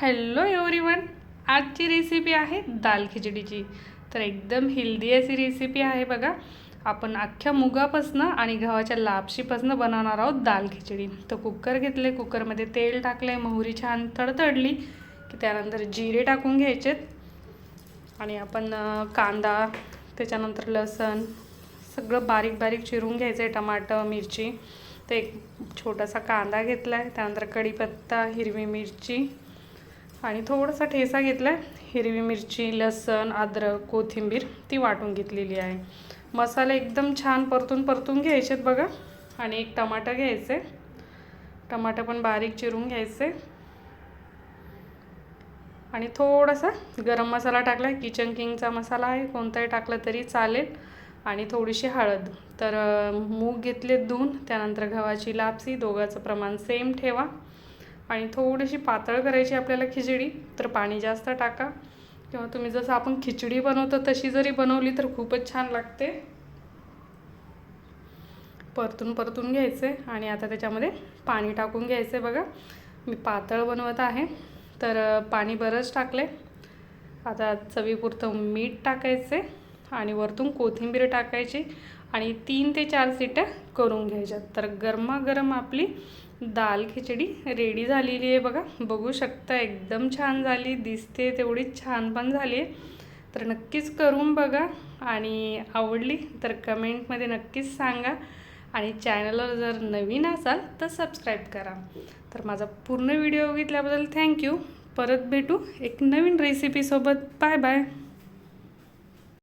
Hello everyone आजची recipe आहे दाल खिचडीची. तर एकदम हेल्दी अशी रेसिपी आहे बघा. आपण अख्ख्या मुगापासनं आणि गव्हाच्या लापशीपासनं बनवणार आहोत दाल खिचडी. तर कुकर घेतले कुकरमध्ये तेल टाकले मोहरी छान तडतडली की त्यानंतर जिरे टाकून घ्यायचेत. आणि आपण कांदा त्याच्यानंतर लसण सगळं बारीक बारीक चिरून घ्यायचं आहे टमाटर मिरची. तर एक छोटासा कांदा घेतला आहे त्यानंतर कढीपत्ता हिरवी मिरची आणि थोडासा ठेसा घेतला आहे हिरवी मिरची लसण अद्रक कोथिंबीर ती वाटून घेतलेली आहे. मसाले एकदम छान परतून परतून घ्यायचे आहेत बघा. आणि एक टमाटर घ्यायचे. टमाटर पण बारीक चिरून घ्यायचे. आणि थोडासा गरम मसाला टाकला आहे किचन किंगचा मसाला आहे. कोणताही टाकला तरी चालेल. आणि थोडीशी हळद. तर मूग घेतले धुवून त्यानंतर गव्हाची लापसी. दोघाचं प्रमाण सेम ठेवा. आणि थोडीशी पातळ करायची आपल्याला खिचडी तर पाणी जास्त टाका. किंवा तुम्ही जसं आपण खिचडी बनवतो तशी जरी बनवली तर खूपच छान लागते. परतून परतून घ्यायचे आणि आता त्याच्यामध्ये पाणी टाकून घ्यायचे बघा. मी पातळ बनवत आहे तर पाणी बरंच टाकले. आता चवीपुरतं मीठ टाकायचे आणि वरतून कोथिंबीर टाकायची. आणि तीन ते चार सिट्या करून घ्यायच्या तर गरमागरम आपली दाल खिचडी रेडी झालेली आहे बघा. बघू शकता एकदम छान झाली दिसते तेवढीच छान पण झाली आहे. तर नक्कीच करून बघा आणि आवडली तर कमेंटमध्ये नक्कीच सांगा. आणि चॅनलवर जर नवीन असाल तर सबस्क्राईब करा. तर माझा पूर्ण व्हिडिओ बघितल्याबद्दल थँक्यू परत भेटू एक नवीन रेसिपीसोबत बाय बाय